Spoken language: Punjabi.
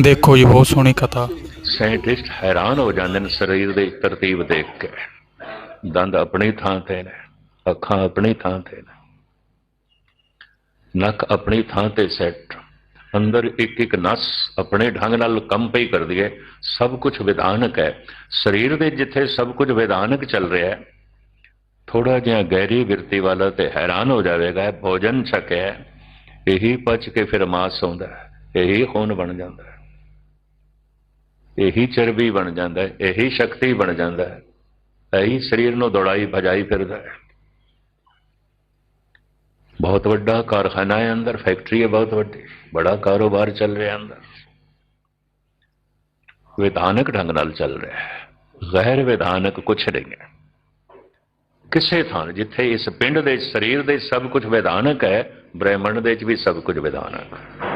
ਦੇਖੋ ਜੀ, ਬਹੁਤ ਸੋਹਣੀ ਕਥਾ। ਸਾਇੰਟਿਸਟ ਹੈਰਾਨ ਹੋ ਜਾਂਦੇ ਨੇ ਸਰੀਰ ਦੇ ਤਰਤੀਬ ਦੇਖ ਕੇ। ਦੰਦ ਆਪਣੀ ਥਾਂ ਤੇ ਨੇ, ਅੱਖਾਂ ਆਪਣੀ ਥਾਂ ਤੇ ਨੇ। ਨੱਕ ਆਪਣੀ ਥਾਂ ਤੇ ਸੈੱਟ ਅੰਦਰ ਇੱਕ ਇੱਕ ਨਸ ਆਪਣੇ ਢੰਗ ਨਾਲ ਕੰਮ ਪਈ ਕਰਦੀ ਹੈ। ਸਭ ਕੁਝ ਵਿਧਾਨਕ ਹੈ। ਸਰੀਰ ਦੇ ਜਿੱਥੇ ਸਭ ਕੁਝ ਵਿਧਾਨਕ ਚੱਲ ਰਿਹਾ ਹੈ ਥੋੜਾ ਜਿਹਾ ਗਹਿਰੀ ਵਿਰਤੀ ਵਾਲਾ ਤੇ ਹੈਰਾਨ ਹੋ ਜਾਵੇਗਾ, ਭੋਜਨ ਛਕਿਆ ਇਹੀ ਪਚ ਕੇ ਫਿਰ ਮਾਸ ਆਉਂਦਾ ਇਹੀ ਖੂਨ ਬਣ ਜਾਂਦਾ ਹੈ। ਇਹੀ ਚਰਬੀ ਬਣ ਜਾਂਦਾ ਹੈ, ਇਹੀ ਸ਼ਕਤੀ ਬਣ ਜਾਂਦਾ ਹੈ। ਇਹੀ ਸਰੀਰ ਨੂੰ ਦੌੜਾਈ ਭਜਾਈ ਫਿਰਦਾ ਹੈ। ਬਹੁਤ ਵੱਡਾ ਕਾਰਖਾਨਾ ਹੈ ਅੰਦਰ, ਫੈਕਟਰੀ ਹੈ ਬਹੁਤ ਵੱਡੀ, ਬੜਾ ਕਾਰੋਬਾਰ ਚੱਲ ਰਿਹਾ ਅੰਦਰ। ਵਿਧਾਨਕ ਢੰਗ ਨਾਲ ਚੱਲ ਰਿਹਾ ਹੈ। ਗੈਰ ਵਿਧਾਨਕ ਕੁਛ ਨਹੀਂ ਹੈ। ਕਿਸੇ ਥਾਂ, ਜਿੱਥੇ ਇਸ ਪਿੰਡ ਦੇ, ਸਰੀਰ ਦੇ ਸਭ ਕੁਝ ਵਿਧਾਨਕ ਹੈ, ਬ੍ਰਹਿਮੰਡ ਦੇ ਵਿੱਚ ਵੀ ਸਭ ਕੁਝ ਵਿਧਾਨਕ। ਹੈ